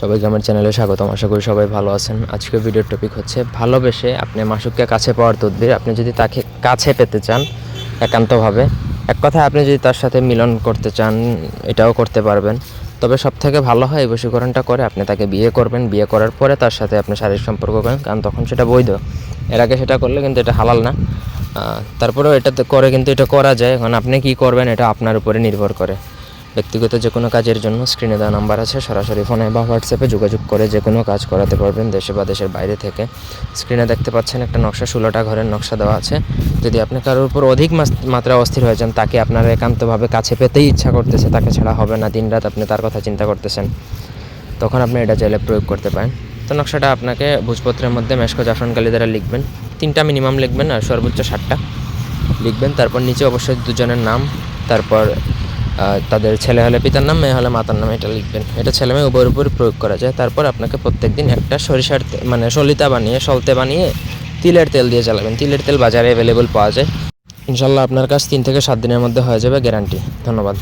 সবাইকে আমার চ্যানেলে স্বাগতম। আশা করি সবাই ভালো আছেন। আজকে ভিডিওর টপিক হচ্ছে ভালোবেসে আপনি মাসুককে কাছে পাওয়ার তদবির। আপনি যদি তাকে কাছে পেতে চান একান্তভাবে, এক কথায় আপনি যদি তার সাথে মিলন করতে চান, এটাও করতে পারবেন। তবে সব থেকে ভালো হয় এই বশীকরণটা করে আপনি তাকে বিয়ে করবেন। বিয়ে করার পরে তার সাথে আপনি শারীরিক সম্পর্ক করেন, কারণ তখন সেটা বৈধ। এর আগে সেটা করলে কিন্তু এটা হালাল না। তারপরেও এটাতে করে কিন্তু এটা করা যায়। কারণ আপনি কি করবেন, এটা আপনার উপরে নির্ভর করে। ব্যক্তিগত যে কোনো কাজের জন্য স্ক্রিনে দেওয়া নাম্বার আছে, সরাসরি ফোনে বা হোয়াটসঅ্যাপে যোগাযোগ করে যে কোনো কাজ করাতে পারবেন দেশে বা দেশের বাইরে থেকে। স্ক্রিনে দেখতে পাচ্ছেন একটা নকশা, ষোলোটা ঘরের নকশা দেওয়া আছে। যদি আপনি কারোর উপর অধিক মাত্রা অস্থির হয়ে যান, তাকে আপনার একান্তভাবে কাছে পেতেই ইচ্ছা করতেছে, তাকে ছাড়া হবে না দিনরাত আপনি তার কথা চিন্তা করতেছেন, তখন আপনি এটা চাইলে প্রয়োগ করতে পারেন। তো নকশাটা আপনাকে ভোজপত্রের মধ্যে মেশকো জাফরানকালি দ্বারা লিখবেন। তিনটা মিনিমাম লিখবেন আর সর্বোচ্চ ষাটটা লিখবেন। তারপর নিচে অবশ্যই দুজনের নাম, তারপর তাদের ছেলে হলে পিতার নাম, মেয়ে হলে মাতার নাম, এটা লিখবেন। এটা ছেলে মেয়ে উপর উপর প্রয়োগ করা যায়। তারপর আপনাকে প্রত্যেক দিন একটা সরিষার মানে সলিতা বানিয়ে, সলতে বানিয়ে তিলের তেল দিয়ে চালাবেন তিলের তেল বাজারে অ্যাভেলেবল পাওয়া যায়। ইনশাল্লাহ আপনার কাছ তিন থেকে সাত দিনের মধ্যে হয়ে যাবে গ্যারান্টি ধন্যবাদ।